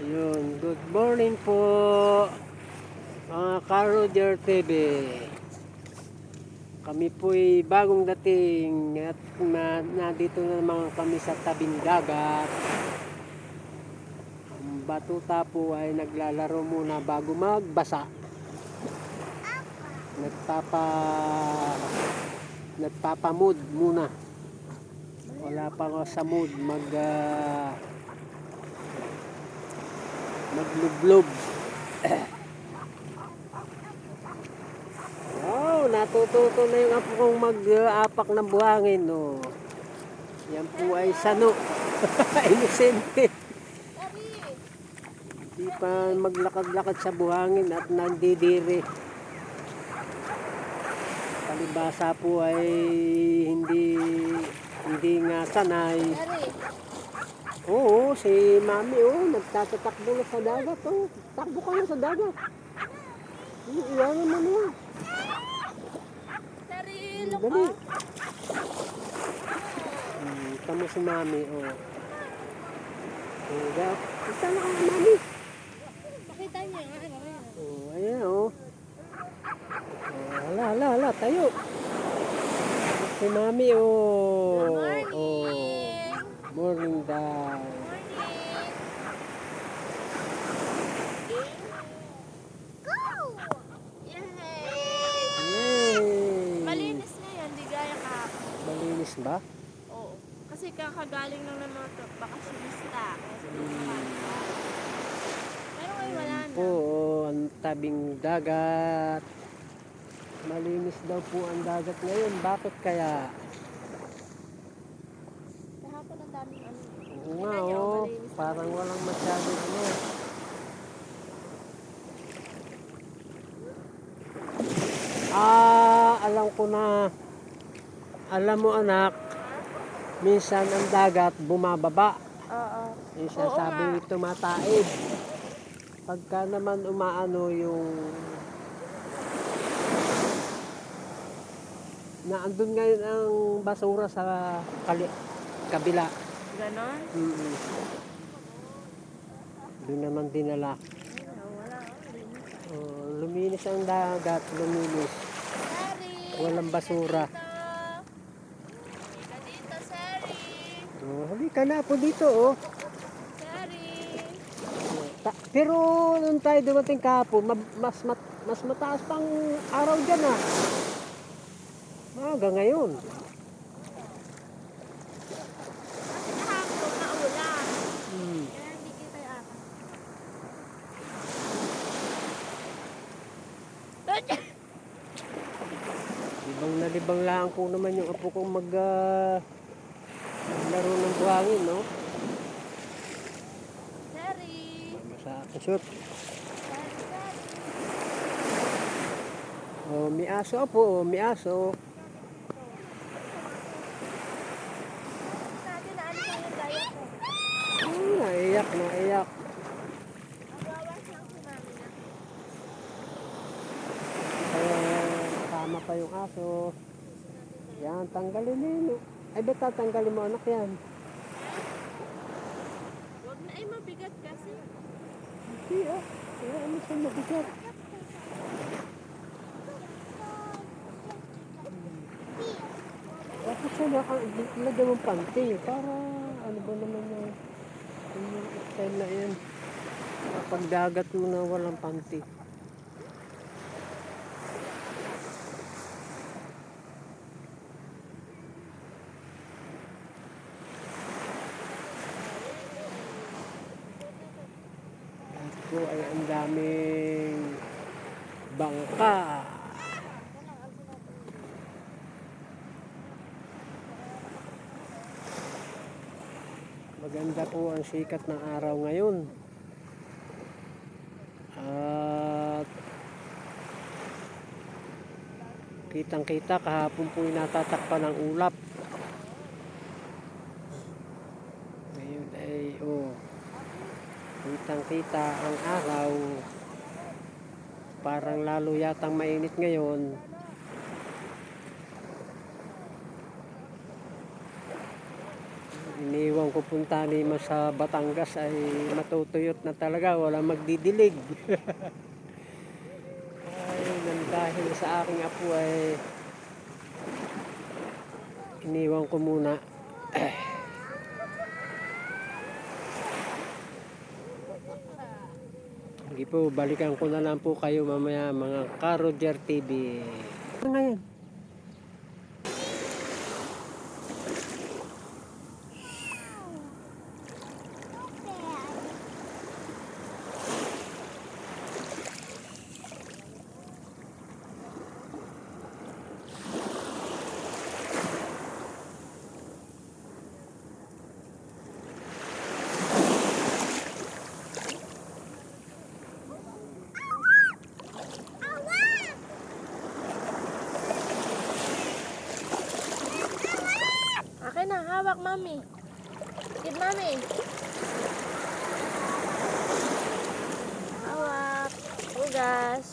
Yun, good morning po mga Karoger TV. Kami po'y bagong dating at na, nandito na naman kami sa tabing dagat. Ang batuta po ay naglalaro muna bago magbasa. Nagpapa nagpapamood muna. Wala pa sa mood mag ah, maglublob. wow, natututo na yung apo kong mag-apak ng buhangin. No. Yan po ay sano. Inosente. Hindi pa maglakad-lakad sa buhangin at nandidiri. Palibasa po ay hindi hindi nga sanay. Oo, si Mami, oh, nagtatatakbo na sa dagat, oh. Takbo ka na sa dagat. Hmm, Iwanan mo na. Hmm, look Dali. ah. Hmm, tamo si Mami, oh. Oh, gat. Kita na ka, Mami. Pakita niyo nga, ano yan. Oh, ayan, oh. Oh, hala, hala, hala, tayo. Si Mami, oh. Good morning. Oh, morning daw. Morning. Go! Yay! Yay! Malinis na yan, di gaya kahapon. Ba? Oo. Kasi kakagaling lang ng mga bakasyonista. Pero ngayon wala na. po oh, ang tabing dagat. Malinis daw po ang dagat ngayon. Bakit kaya? Kahapon ang daming ano. Oo nga niyo, oh, parang walang masyadong ano. Ah, alam ko na. Alam mo anak, minsan ang dagat bumababa. Oo. Yung sasabi tumataib. Pagka naman umaano yung na andun ngayon ang basura sa kali, kabila. Ganon? Mm Doon naman dinala. Oh, oh, luminis ang dagat, luminis. Walang basura. Halika dito, Sari! Oh, halika na po dito oh. Ta- pero nung tayo dumating kahapon, ma- mas, mat- mas mataas pang araw dyan ah. Maaga ngayon. Hmm. Libang na libang lang po naman yung apo kong mag ah, buhangin, no? Sari! Tama sa akin, shoot. Sari, Sari! Oh, may aso po, oh, may aso. Oh, naiyak, naiyak. Kaya tama pa yung aso. Yan, tanggalin oh. Ay, ba't tatanggalin mo anak yan? Huwag na ay mabigat kasi. Ah. Kaya ano siya mabigat? Dapat siya naka, lagyan mong panty para ano ba naman yung, yung style na yan. Kapag dagat mo na walang panty. Po ay ang daming bangka. Maganda po ang sikat ng araw ngayon. At kitang kita kahapon po natatakpan ng ulap. Ngayon ay oh kitang kita ang araw. Parang lalo yatang mainit ngayon. iniwan ko punta ni sa Batangas ay matutuyot na talaga, wala magdidilig. ay, dahil sa aking apo ay iniwan ko muna. po, balikan ko na lang po kayo mamaya mga Karoger TV. Ngayon? Mami. Give mami. Hawak. Hugas.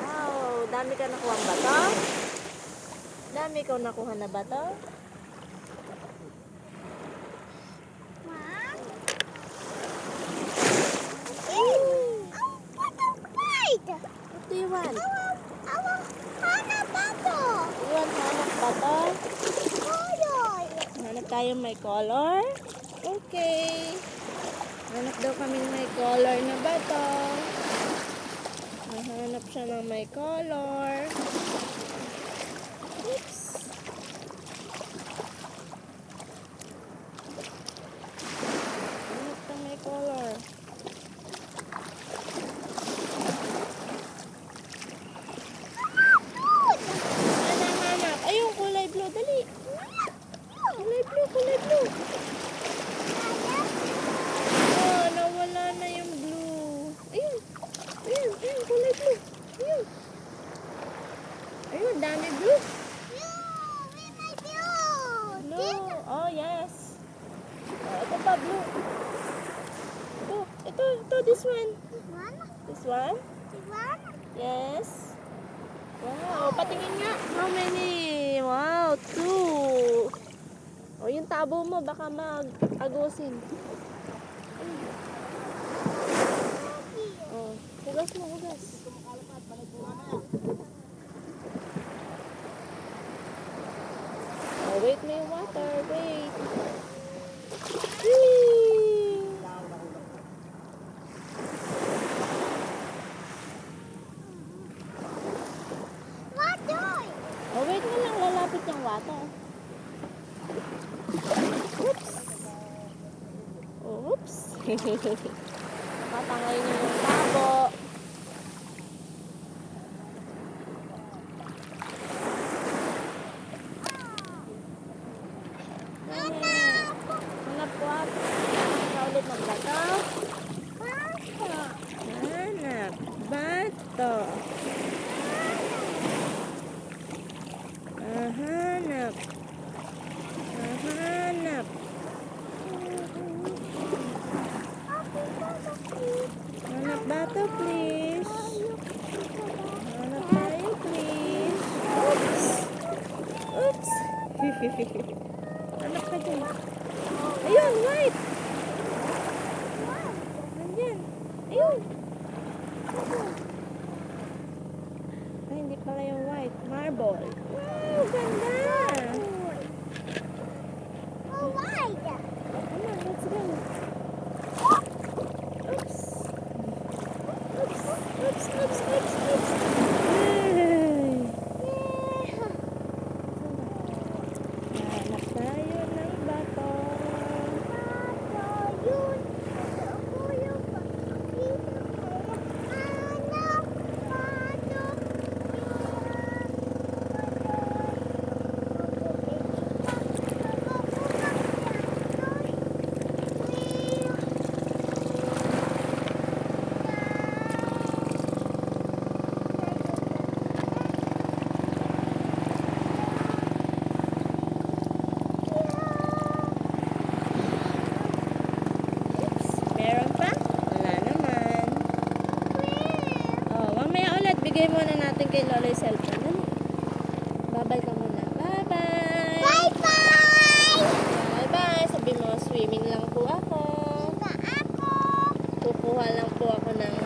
Wow, dami ka nakuha ba to? Dami ka nakuha na ba to? What do you want? You want hanap ba to? Hanap tayo may color? Okay. Hanap daw kami may color na bato. Hanap siya ng may color. Oops. Hanap ng may color. Hanap, hanap. Ayun, kulay blue. Dali. Kulay blue, kulay blue. Oh, nawala na yung blue. Ayun. Ayun, ayun, kulay blue. Ayun. Ayun, dami blue. Blue. Oh, yes. Oh, ito pa, blue. Ito, ito, ito, this one. This one? Yes. Wow, patingin nga. How many? Wow, two. O, yung tabo mo, baka mag-agusin. Oh, hugas mo, hugas. Oh, wait, may water. Wait. Whee! Oh, wait mo lang. Lalapit yung water. Oops. Oops. Nakatangay niyo yung tabo. Hanap! Hanap po at hanap ka ulit ng bato. Hanap. Bato. Ah, hanap. Ah, hanap. Hanap bato, please. Hanap tayo, please. Oops. Oops. Hanap ka dyan. Ayun, white. Nandyan. Ayun. Ay, hindi pala yung white. Marble. Wow, ganda. bigay muna natin kay Lolo yung cellphone. Dali. Babay ka muna. Bye-bye! Bye-bye! Bye-bye! Sabi mo, swimming lang po ako. Hindi ako. Kukuha lang po ako ng